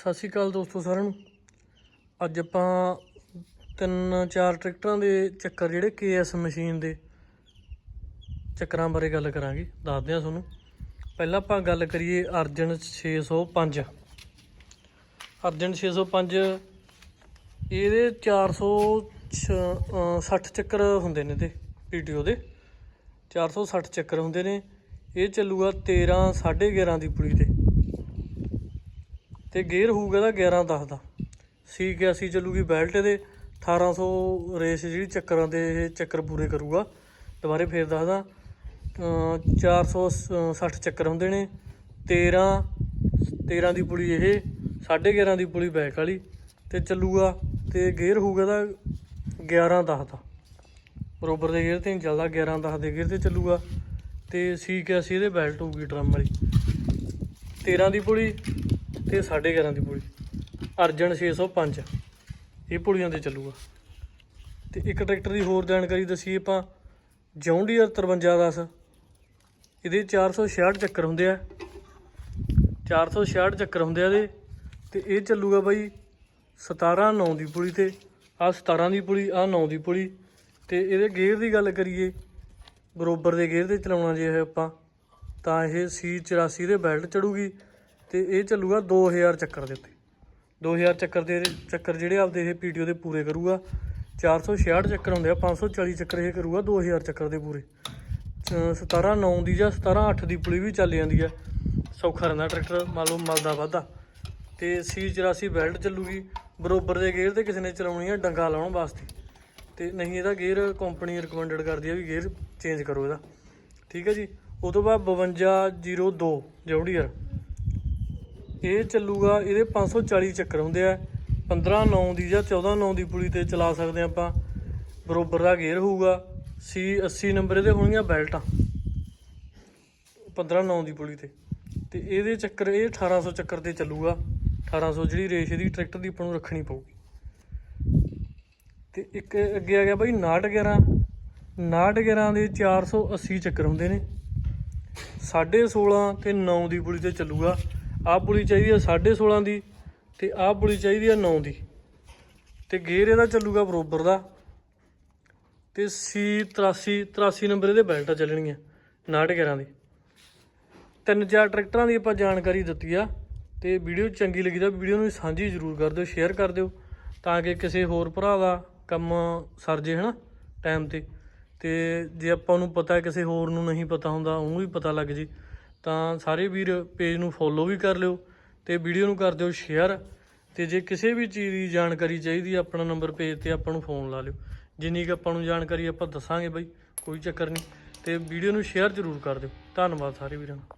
ਸਤਿ ਸ਼੍ਰੀ ਅਕਾਲ ਦੋਸਤੋ ਸਾਰਿਆਂ ਨੂੰ। ਅੱਜ ਆਪਾਂ ਤਿੰਨ ਚਾਰ ਟਰੈਕਟਰਾਂ ਦੇ ਚੱਕਰ ਜਿਹੜੇ ਕੇਐਸ ਮਸ਼ੀਨ ਦੇ ਚੱਕਰਾਂ ਬਾਰੇ ਗੱਲ ਕਰਾਂਗੇ, ਦੱਸਦੇ ਹਾਂ ਤੁਹਾਨੂੰ। ਪਹਿਲਾਂ ਆਪਾਂ ਗੱਲ ਕਰੀਏ ਅਰਜਨ 605 ਅਰਜਨ 605 ਇਹਦੇ 460 ਚੱਕਰ ਹੁੰਦੇ ਨੇ ਤੇ ਪੀਟੀਓ ਦੇ। 460 ਚੱਕਰ ਹੁੰਦੇ ਨੇ। ਇਹ ਚੱਲੂਗਾ 13 11.5 ਦੀ ਪੁਲੀ ਤੇ। ਤੇ ਗੇਅਰ ਹੋਊਗਾ ਇਹਦਾ 11 10 ਦਾ। ਸੀ 81 ਚੱਲੂਗੀ ਬੈਲਟ ਦੇ 1800 ਰੇਸ ਜਿਹੜੀ ਚੱਕਰਾਂ ਦੇ ਇਹ ਚੱਕਰ ਪੂਰੇ ਕਰੂਗਾ। ਦੁਬਾਰੇ ਫੇਰ ਦੱਸਦਾ ਅਮ 460 ਚੱਕਰ ਹੁੰਦੇ ਨੇ। 13 13 ਦੀ ਪੁਲੀ ਇਹ 11.5 ਦੀ ਪੁਲੀ ਬੈਕ ਵਾਲੀ। ਤੇ ਚੱਲੂਗਾ, ਤੇ ਗੇਅਰ ਹੋਊਗਾ ਇਹਦਾ 11 10 ਦਾ। ਬਰੋਬਰ ਦੇ ਗੇਅਰ ਤੇ ਨਹੀਂ ਚੱਲਦਾ 11 10 ਦੇ ਗੇਅਰ ਤੇ ਚੱਲੂਗਾ। ਤੇ ਸੀ 81 ਇਹਦੇ ਬੈਲਟ ਹੋਊਗੀ ਡਰਮ ਵਾਲੀ। 13 ਦੀ ਪੁਲੀ ਤੇ 11.5 ਦੀ ਪੁਲੀ ਅਰਜਨ 605 ਇਹ ਪੁਲੀਆਂ ਤੇ ਚੱਲੂਗਾ। ਤੇ ਇੱਕ ਟਰੈਕਟਰ ਦੀ ਹੋਰ ਜਾਣਕਾਰੀ ਦਸੀ ਆਪਾਂ। ਜੌਂਡੀਅਰ 5310 ਇਹਦੇ 466 ਚੱਕਰ ਹੁੰਦੇ ਆ। 466 ਚੱਕਰ ਹੁੰਦੇ ਆ ਇਹਦੇ। ਤੇ ਇਹ ਚੱਲੂਗਾ ਬਾਈ 17 9 ਦੀ ਪੁਲੀ ਤੇ। ਆ 17 ਦੀ ਪੁਲੀ ਆ 9 ਦੀ ਪੁਲੀ ਤੇ ਇਹਦੇ ਗੇਅਰ ਦੀ ਗੱਲ ਕਰੀਏ। ਬਰੋਬਰ ਦੇ ਗੇਅਰ ਤੇ ਚਲਾਉਣਾ ਜੇ ਆਪਾਂ। ਤਾਂ ਇਹ C84 ਦੇ ਬੈਲਟ ਚੜੂਗੀ। ਤੇ ਇਹ ਚੱਲੂਗਾ 2000 ਚੱਕਰ ਦੇ ਉੱਤੇ। 2000 ਚੱਕਰ ਦੇ ਚੱਕਰ ਜਿਹੜੇ ਆਪਦੇ ਇਹ ਪੀਟੀਓ ਦੇ ਪੂਰੇ ਕਰੂਗਾ। 466 ਚੱਕਰ ਹੁੰਦੇ ਆ 540 ਚੱਕਰ ਇਹ ਕਰੂਗਾ 2000 ਚੱਕਰ ਦੇ ਪੂਰੇ। 17 9 ਦੀ ਜਾਂ 17 8 ਦੀ ਪੁਲੀ ਵੀ ਚੱਲ ਜਾਂਦੀ ਆ। ਸੌਖਾ ਰਹਿੰਦਾ ਟਰੈਕਟਰ, ਮੰਨ ਲਓ ਮਲਦਾ ਵਾਧਾ। ਤੇ C84 ਬੈਲਟ ਚੱਲੂਗੀ, ਬਰੋਬਰ ਦੇ ਗੇਅਰ ਤੇ ਕਿਸੇ ਨੇ ਚਲਾਉਣੀ ਆ, ਡੰਗਾ ਲਾਉਣ ਵਾਸਤੇ। ਤੇ ਨਹੀਂ, ਇਹਦਾ ਗੇਅਰ ਕੰਪਨੀ ਰეკਮੈਂਡਡ ਕਰਦੀ ਆ ਵੀ ਗੇਅਰ ਚੇਂਜ ਕਰੋ ਇਹਦਾ। ਠੀਕ ਹੈ ਜੀ? ਉਹ ਤੋਂ ਬਾਅਦ 5202 ਜੌਡੀਅਰ ਇਹ ਚੱਲੂਗਾ, ਇਹਦੇ 540 ਚੱਕਰ ਹੁੰਦੇ ਆ। 15 9 ਦੀ ਜਾਂ 14 9 ਦੀ ਪੁਲੀ ਤੇ ਚਲਾ ਸਕਦੇ ਆ ਆਪਾਂ। ਬਰੋਬਰ ਦਾ ਗੇਅਰ ਹੋਊਗਾ। ਸੀ 80 ਨੰਬਰ ਇਹਦੇ ਹੋਣਗੀਆਂ ਬੈਲਟਾਂ। 15 9 ਦੀ ਪੁਲੀ ਤੇ। ਤੇ ਇਹਦੇ ਚੱਕਰ, ਇਹ 1800 ਚੱਕਰ ਤੇ ਚੱਲੂਗਾ। 1800 ਜਿਹੜੀ ਰੇਸ ਇਹਦੀ ਟਰੈਕਟਰ ਦੀ ਆਪਾਂ ਨੂੰ ਰੱਖਣੀ ਪਊਗੀ। ਤੇ ਇੱਕ ਅੱਗੇ ਆ ਗਿਆ ਬਾਈ 911 911 ਦੇ 480 ਚੱਕਰ ਹੁੰਦੇ ਨੇ। 16.5 ਤੇ 9 ਦੀ ਪੁਲੀ ਤੇ ਚੱਲੂਗਾ। ਆਹ ਪੁਲੀ ਚਾਹੀਦੀ ਆ 16.5 ਦੀ ਤੇ ਆਹ ਪੁਲੀ ਚਾਹੀਦੀ ਆ 9 ਦੀ। ਤੇ ਗੇਅਰ ਇਹਦਾ ਚੱਲੂਗਾ ਬਰੋਬਰ ਦਾ। ਤੇ ਸੀ 83 83 ਨੰਬਰ ਇਹਦੇ ਬੈਲਟਾਂ ਚੱਲਣਗੀਆਂ 911 ਦੀ। ਤਿੰਨ ਚਾਰ ਟਰੈਕਟਰਾਂ ਦੀ ਆਪਾਂ ਜਾਣਕਾਰੀ ਦਿੱਤੀ ਆ ਤੇ ਵੀਡੀਓ ਚੰਗੀ ਲੱਗੀ ਤਾਂ ਵੀਡੀਓ ਨੂੰ ਸਾਂਝੀ ਜ਼ਰੂਰ ਕਰ ਦਿਓ, ਸ਼ੇਅਰ ਕਰ ਦਿਓ ਤਾਂ ਕਿ ਕਿਸੇ ਹੋਰ ਭਰਾ ਦਾ ਕੰਮ ਸਰ ਜੇ, ਹਨਾ, ਟਾਈਮ ਤੇ। ਤੇ ਜੇ ਆਪਾਂ ਨੂੰ ਪਤਾ ਕਿਸੇ ਹੋਰ ਨੂੰ ਨਹੀਂ ਪਤਾ ਹੁੰਦਾ, ਉਹਨੂੰ ਵੀ ਪਤਾ ਲੱਗ ਜੇ। ਤਾਂ ਸਾਰੇ ਵੀਰ ਪੇਜ ਨੂੰ ਫੋਲੋ ਵੀ ਕਰ ਲਿਓ ਤੇ ਵੀਡੀਓ ਨੂੰ ਕਰ ਦਿਓ ਸ਼ੇਅਰ ਤੇ ਜੇ ਕਿਸੇ ਵੀ ਚੀਜ਼ ਦੀ ਜਾਣਕਾਰੀ ਚਾਹੀਦੀ ਆਪਣਾ ਨੰਬਰ ਪੇਜ ਤੇ ਆਪਾਂ ਨੂੰ ਫੋਨ ਲਾ ਲਿਓ। ਜਿੰਨੀ ਕੁ ਆਪਾਂ ਨੂੰ ਜਾਣਕਾਰੀ ਆਪਾਂ ਦੱਸਾਂਗੇ ਬਈ, ਕੋਈ ਚੱਕਰ ਨਹੀਂ ਤੇ ਵੀਡੀਓ ਨੂੰ ਸ਼ੇਅਰ ਜ਼ਰੂਰ ਕਰ ਦਿਓ। ਧੰਨਵਾਦ ਸਾਰੇ ਵੀਰਾਂ ਦਾ।